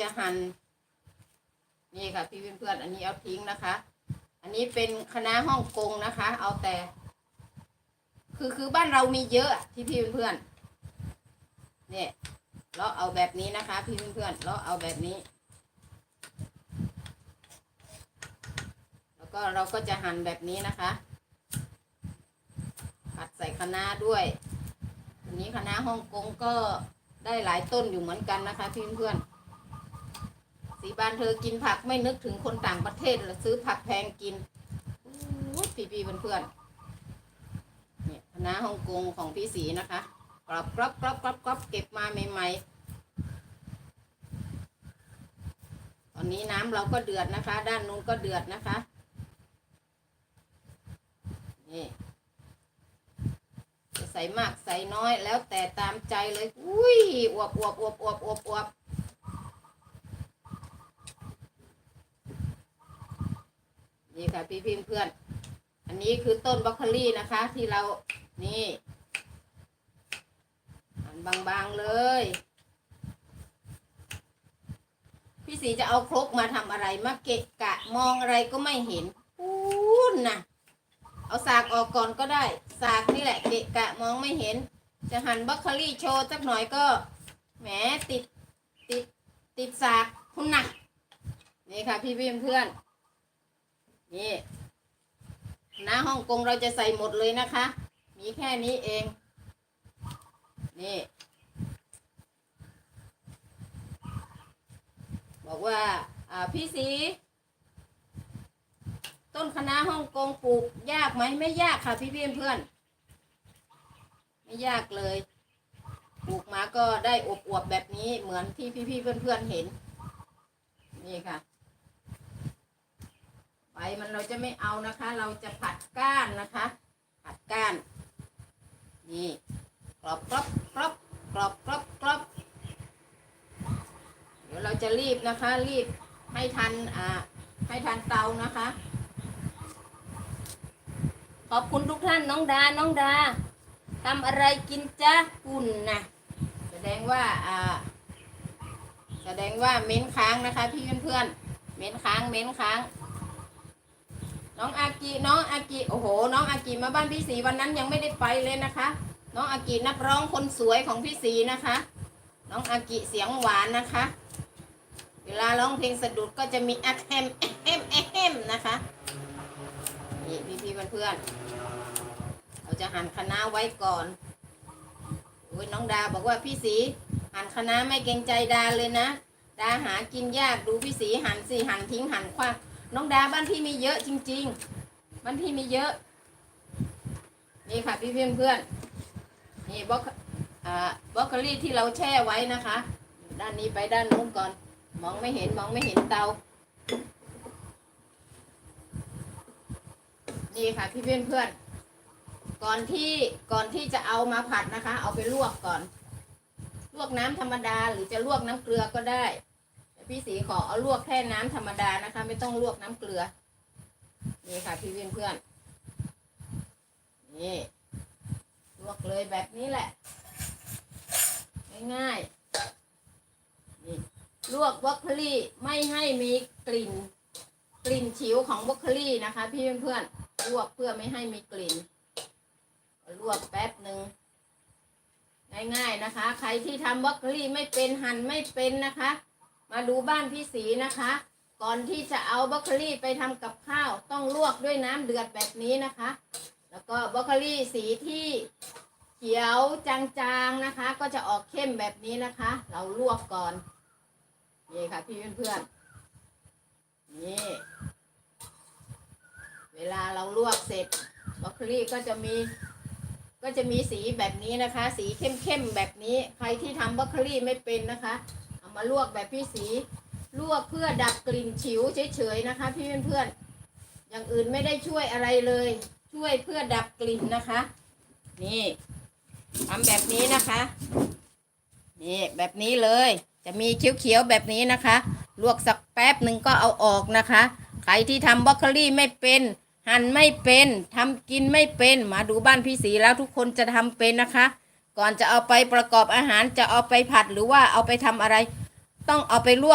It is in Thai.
จะหั่นนี่ค่ะ พี่เพื่อนๆอันนี้เอาทิ้งนะคะ อันนี้เป็นคณะฮ่องกงนะคะ เอาแต่ คือคือบ้านเรามีเยอะอะที่พี่เพื่อนๆเนี่ยเราเอาแบบนี้นะคะ พี่เพื่อนๆเราเอาแบบนี้ แล้วก็เราก็จะหั่นแบบนี้นะคะผัดใส่คะน้าด้วยอันนี้คะน้าฮ่องกงก็ได้หลายต้นอยู่เหมือนกันนะคะ พี่เพื่อนๆ สีบานเธอกินผักไม่นึกถึงคนต่างประเทศหรือซื้อผักแพงกินอู้ยพี่ๆเพื่อนๆเนี่ยคะน้าฮ่องกงของพี่สีนะคะกรอบกรอบกรอบกรอบกรอบเก็บมาใหม่ๆ ตอนนี้น้ำเราก็เดือดนะคะ ด้านนู้นก็เดือดนะคะนี่ใส่มากใส่น้อยแล้วแต่ตามใจเลย อุ้ยอวบอวบอวบอวบอวบอวบ นี่ค่ะพี่พิมพ์เพื่อน อันนี้คือต้นบรอกโคลี่นะคะ ที่เรานี่หั่นบางๆเลย พี่สีจะเอาครกมาทำอะไรมาเกะกะมองอะไรก็ไม่เห็นพูนนะเอาสากออกก่อนก็ได้ สากนี่แหละเกะกะมองไม่เห็น จะหั่นบรอกโคลี่โชว์สักหน่อยก็แหมติดติดติดสากคุณนะนี่ค่ะพี่พี่เพื่อน นี่หน้าฮ่องกงเราจะใส่หมดเลยนะคะ มีแค่นี้เอง นี่ บอกว่า อ่าพี่สี ต้นคะน้าฮ่องกงปลูกยากไหมไม่ยากค่ะพี่เพี่อนเพื่อน ไม่ยากเลย ปลูกมาก็ได้อบอวบแบบนี้เหมือนที่พี่พี่เพื่อนเพื่อนๆเห็น นี่ค่ะ มันเราจะไม่เอานะคะ เราจะผัดก้านนะคะ ผัดก้าน นี่กรอบกรอบกรอบกรอบกรอบกรอบเดี๋ยวเราจะรีบนะคะ รีบให้ทันอ่าให้ทันเตานะคะ ขอบคุณทุกท่านน้องดา น้องดาทำอะไรกินจ้าคุณนนะแสดงว่าอ่า แสดงว่าเม้นค้างนะคะ พี่เพื่อนๆเม้นค้างเม้นค้าง น้องอากิน้องอากิโอ้โห น้องอากิมาบ้านพี่สีวันนั้นยังไม่ได้ไปเลยนะคะ น้องอากินักร้องคนสวยของพี่สีนะคะ น้องอากิเสียงหวานนะคะ เวลาร้องเพลงสะดุดก็จะมีอะแฮมแอแฮมแอแฮมนะคะนี่พี่พี่เพื่อนๆเราจะหั่นคะน้าไว้ก่อนโอ้ยน้องดาบอกว่าพี่สีหั่นคะน้าไม่เกรงใจดาเลยนะดาหากินยากดูพี่สีหั่นสิหั่นทิ้งหั่นคว้า น้องดาบ้านที่มีเยอะจริง ๆ บ้านที่มีเยอะ นี่ค่ะพี่เพื่อนเพื่อนนี่บล็อกอบล็อกโคลี่ที่เราแช่ไว้นะคะ ด้านนี้ไปด้านนู้นก่อน มองไม่เห็นมองไม่เห็นเตา นี่ค่ะพี่เพื่อนเพื่อนก่อนที่ก่อนที่จะเอามาผัดนะคะ เอาไปลวกก่อน ลวกน้ำธรรมดาหรือจะลวกน้ำเกลือก็ได้ พี่สีขอเอาลวกแค่น้ำธรรมดานะคะ ไม่ต้องลวกน้ำเกลือ นี่ค่ะพี่เพื่อนเพื่อนนี่ลวกเลยแบบนี้แหละ ง่ายๆนี่ลวกบรอกโคลีไม่ให้มีกลิ่น กลิ่นฉิวของบรอกโคลีนะคะ พี่เพื่อนๆลวกเพื่อไม่ให้มีกลิ่นลวกแป๊บหนึ่งง่ายๆนะคะ ใครที่ทำบรอกโคลีไม่เป็นหั่นไม่เป็นนะคะ มาดูบ้านพี่สีนะคะ ก่อนที่จะเอาบรอกโคลีไปทำกับข้าว ต้องลวกด้วยน้ำเดือดแบบนี้นะคะ แล้วก็บรอกโคลีสีที่เขียวจางๆนะคะ ก็จะออกเข้มแบบนี้นะคะ เราลวกก่อนนี่ค่ะพี่เพื่อนๆนี่เวลาเราลวกเสร็จบรอกโคลีก็จะมีก็จะมีสีแบบนี้นะคะ สีเข้มๆแบบนี้ใครที่ทำบรอกโคลีไม่เป็นนะคะ มาลวกแบบพี่สี ลวกเพื่อดับกลิ่นฉิวเฉยๆนะคะ พี่เพื่อนๆอย่างอื่นไม่ได้ช่วยอะไรเลย ช่วยเพื่อดับกลิ่นนะคะ นี่ทำแบบนี้นะคะนี่แบบนี้เลยจะมีเขียวๆแบบนี้นะคะ ลวกสักแป๊บหนึ่งก็เอาออกนะคะ ใครที่ทำบรอกโคลี่ไม่เป็น หั่นไม่เป็นทำกินไม่เป็นมาดูบ้านพี่สีแล้วทุกคนจะทำเป็นนะคะ ก่อนจะเอาไปประกอบอาหารจะเอาไปผัดหรือว่าเอาไปทำอะไร ต้องเอาไปลวก